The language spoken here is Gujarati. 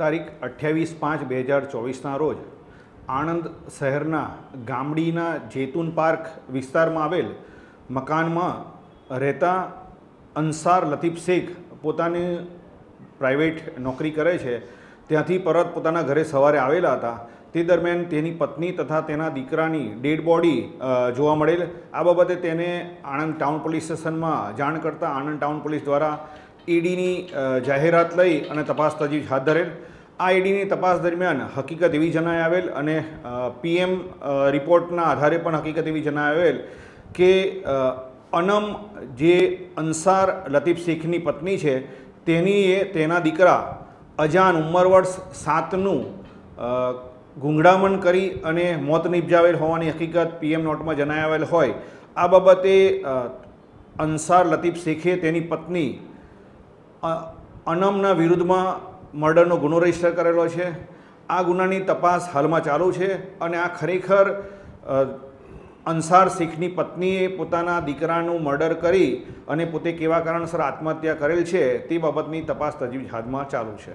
તારીખ અઠ્યાવીસ પાંચ બે હજાર ચોવીસના રોજ આણંદ શહેરના ગામડીના જેતુન પાર્ક વિસ્તારમાં આવેલ મકાનમાં રહેતા અંસાર લતીફ શેખ પોતાની પ્રાઇવેટ નોકરી કરે છે. ત્યાંથી પરત પોતાના ઘરે સવારે આવેલા હતા. તે દરમિયાન તેની પત્ની તથા તેના દીકરાની ડેડ બોડી જોવા મળેલ. આ બાબતે તેને આણંદ ટાઉન પોલીસ સ્ટેશનમાં જાણ કરતાં આણંદ ટાઉન પોલીસ દ્વારા ઈડીની જાહેરાત લઈ અને તપાસ તજવીજ હાથ ધરેલ. આ ઈડીની તપાસ દરમિયાન હકીકત એવી જણાઈ આવેલ અને પીએમ રિપોર્ટના આધારે પણ હકીકત એવી જણાઈ આવેલ કે અનમ જે અંસાર લતીફ શેખની પત્ની છે, તેની એ તેના દીકરા અજાન ઉંમર વર્ષ સાતનું ગુંગળામણ કરી અને મોત નિપજાવેલ હોવાની હકીકત પીએમ નોટમાં જણાવેલ હોય. આ બાબતે અંસાર લતીફ શેખે તેની પત્ની અનમના વિરુદ્ધમાં મર્ડરનો ગુનો રજિસ્ટર કરેલો છે. આ ગુનાની તપાસ હાલમાં ચાલુ છે અને આ ખરેખર અંસાર શેખની પત્નીએ પોતાના દીકરાનું મર્ડર કરી અને પોતે કેવા કારણસર આત્મહત્યા કરેલ છે તે બાબતની તપાસ તજવીજ હાથમાં ચાલુ છે.